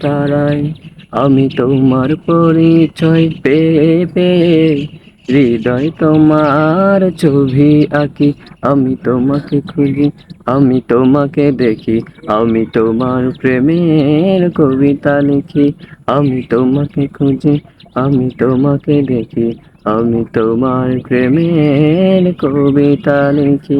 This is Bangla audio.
তারায় আমি তোমার পরিচয় পেয়ে পেয়ে, হৃদয় তোমার ছবি আঁকি। আমি তোমাকে খুঁজি, আমি তোমাকে দেখি। আমি তোমার প্রেমের কবিতা লিখি। আমি তোমাকে খুঁজি, আমি তোমাকে দেখি। আমি তোমার প্রেমের কবিতা লিখি।